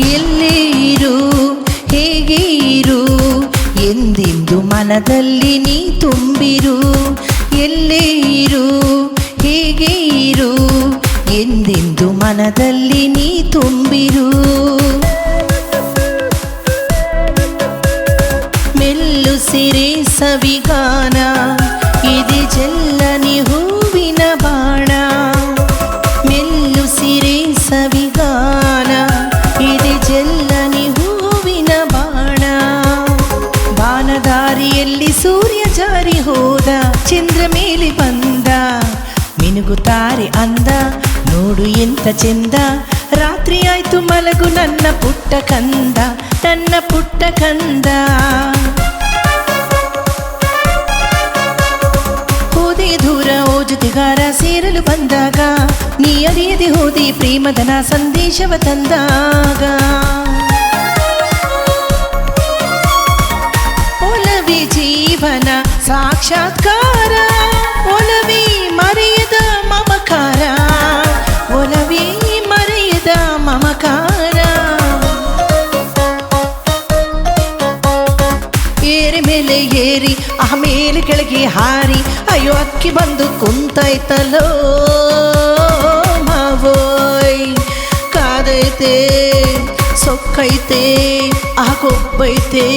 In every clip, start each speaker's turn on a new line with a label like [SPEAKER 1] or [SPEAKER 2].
[SPEAKER 1] ಎಲ್ಲೇ ಇರು ಹೇಗೆ ಇರು ಎಂದೆಂದು ಮನದಲ್ಲಿ ನೀ ತುಂಬಿರು. ಎಲ್ಲೇ ಇರು ಹೇಗೆ ಇರು ಎಂದೆಂದು ಮನದಲ್ಲಿ ನೀ ತುಂಬಿರು. ಮೆಲ್ಲು ಸಿರೆ ಸವಿಗಾನ ಜಾರಿ ಹೋದ, ಚಂದ್ರ ಮೇಲೆ ಬಂದ. ಮಿನುಗುತ್ತಾರೆ ಅಂದ, ನೋಡು ಎಂತ ಚೆಂದ. ರಾತ್ರಿ ಆಯ್ತು ಮಲಗು ನನ್ನ ಪುಟ್ಟ ಕಂದ ನನ್ನ ಪುಟ್ಟ ಕಂದ. ಹೋದೆ ದೂರ, ಓ ಜೊತೆಗಾರ ಸೇರಲು ಬಂದಾಗ, ನೀ ಅರಿಯದೆ ಹೋದಿ ಪ್ರೇಮದನ ಸಂದೇಶವ ತಂದಾಗ. ಸಾಕ್ಷಾತ್ಕಾರ ಒಲವಿ ಮರೆಯದ ಮಮಕಾರ ಒಲವಿ ಮರೆಯದ ಮಮಕಾರ ಏರಿ ಮೇಲೆ ಏರಿ ಆಮೇಲೆ ಕೆಳಗೆ ಹಾರಿ ಅಯ್ಯೋ ಅಕ್ಕಿ ಬಂದು ಕುಂತಾಯ್ತಲ್ಲೋ ಮಾವೋಯ್ ಕಾದೈತೆ ಸೊಕ್ಕೈತೆ ಆ ಕೊಬ್ಬೈತೆ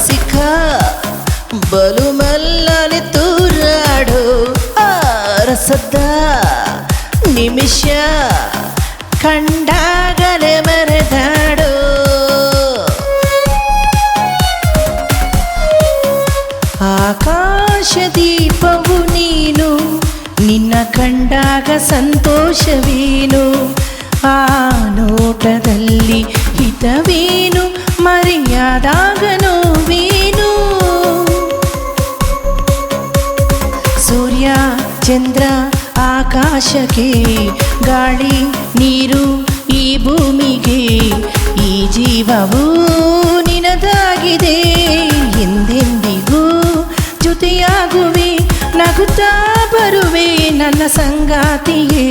[SPEAKER 1] ರಸಿಕ ಬಲು ಮಲ್ಲನೆ ತೂರಾಡು ಆ ರಸದ ನಿಮಿಷ ಕಂಡಾಗಲೇ ಮರೆದಾಡು ಆಕಾಶ ದೀಪವು ನೀನು ನಿನ್ನ ಕಂಡಾಗ ಸಂತೋಷವೇನು ಆಕಾಶಕ್ಕೆ, ಗಾಳಿ, ನೀರು ಈ ಭೂಮಿಗೆ, ಈ ಜೀವವು ನಿನದಾಗಿದೆ. ಎಂದೆಂದಿಗೂ ಜೊತೆಯಾಗುವೆ ನಗುತ್ತಾ ಬರುವೆ ನನ್ನ ಸಂಗಾತಿಯೇ.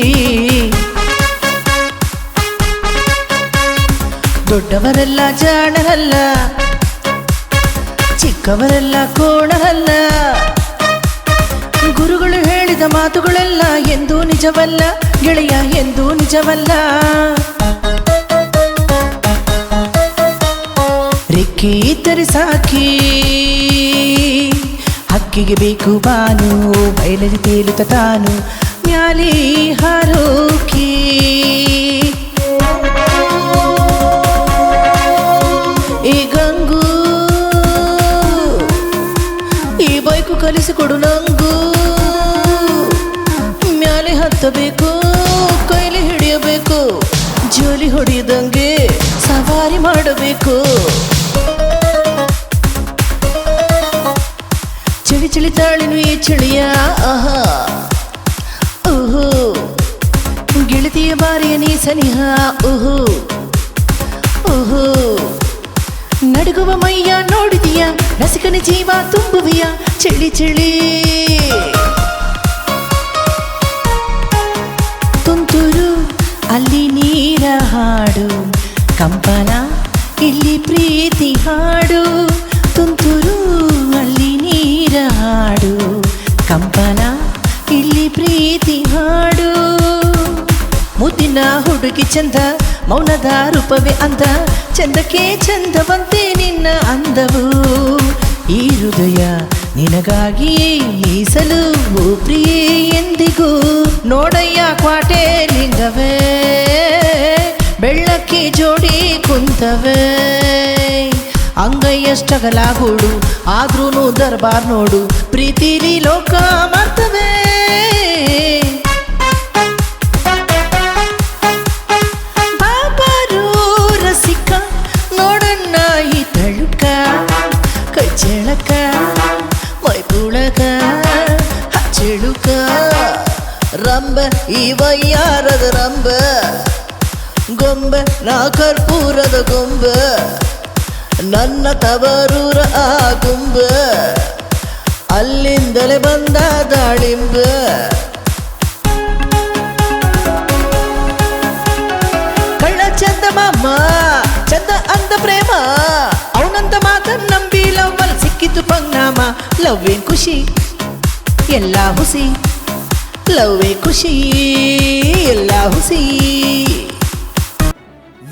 [SPEAKER 1] ದೊಡ್ಡವರೆಲ್ಲ, ಜಾಣರಲ್ಲ, ಚಿಕ್ಕವರೆಲ್ಲ, ಕೋಣರಲ್ಲ ಗುರುಗಳು ಹೇಳಿದ ಮಾತುಗಳೆಲ್ಲ ಎಂದೂ ನಿಜವಲ್ಲ, ಗೆಳೆಯ, ಎಂದೂ ನಿಜವಲ್ಲ. ರೆಕ್ಕೆ ಇದ್ದರೆ ಸಾಕಿ, ಹಕ್ಕಿಗೆ ಬೇಕು ಬಾನು, ಬಯಲಲ್ಲಿ ತೇಲುತ್ತ ತಾನು, ಮ್ಯಾಲಿ ಹಾರೋಕೆ. ಹತ್ತಬೇಕು ಕೈಲಿ ಹಿಡಿಯಬೇಕು, ಜೋಲಿ ಹೊಡೆಯದಂಗೆ ಸವಾರಿ ಮಾಡಬೇಕು. ಚಳಿ ಚಳಿ ತಾಳಿನ ಈ ಚಳಿಯ ಆಹಾ. ಓಹೋ, ಗೆಳತಿಯ ಬಾರಿಯ ನೀ ಸನಿಹ, ಓಹೋ. ಓಹೋ, ನಡುಗುವ ಮೈಯ ನೋಡಿದೀಯ, ರಸಿಕನ ಜೀವ ತುಂಬುವಿಯ, ಚಳಿ ಚಳಿ. ಕಂಪನ, ಇಲ್ಲಿ ಪ್ರೀತಿ ಹಾಡು, ತುಂತುರು ಅಲ್ಲಿ ನೀರ ಹಾಡು. ಕಂಪನ, ಇಲ್ಲಿ ಪ್ರೀತಿ ಹಾಡು. ಮುದ್ದಿನ ಹುಡುಗಿ ಚಂದ, ಮೌನದ ರೂಪವೇ ಅಂದ. ಚಂದಕ್ಕೆ ಚಂದವಂತೆ ನಿನ್ನ ಅಂದವು. ಈ ಹೃದಯ ನಿನಗಾಗಿಯೇ ಮೀಸಲು ಪ್ರಿಯೇ ಎಂದಿಗೂ ನೋಡಯ್ಯ ಜೋಡಿ ಕುಂತವೆ. ಅಂಗೈ ಎಷ್ಟಗಲಾಗೋಡು ಆದ್ರೂ ದರ್ಬಾರ್ ನೋಡು, ಪ್ರೀತಿಲಿ ಲೋಕ ಮಾಡ್ತವೆ ಬಾಬಾರು ರಸಿಕ, ನೋಡಣ್ಣ ಈ ತಳುಕ ಕೈ ಚೆಳಕ ಮೈಬುಳಕ ಚೆಳುಕ ರಂಬ ಈ ವಯ್ಯಾರದ ರಂಬ ಗೊಂಬೆ ನಾ ಕರ್ಪೂರದ ಗೊಂಬೆ ನನ್ನ ತವರೂರ ಆ ಗುಂಬೆ ಅಲ್ಲಿಂದಲೇ ಬಂದ ದಾಳಿಂಬೆ ಕಳ್ಳ ಚಂದ ಮಾಮ ಚಂದ ಅಂದ ಪ್ರೇಮ ಅವನಂತ ಮಾತನ್ನ ನಂಬಿ ಲವ್ವಲ್ ಸಿಕ್ಕಿತು ಪಂಗ್ನಾಮ ಲವ್ವೇ ಖುಷಿ ಎಲ್ಲ ಹುಸಿ ಲವ್ವೇ ಖುಷಿ ಎಲ್ಲ ಹುಸಿ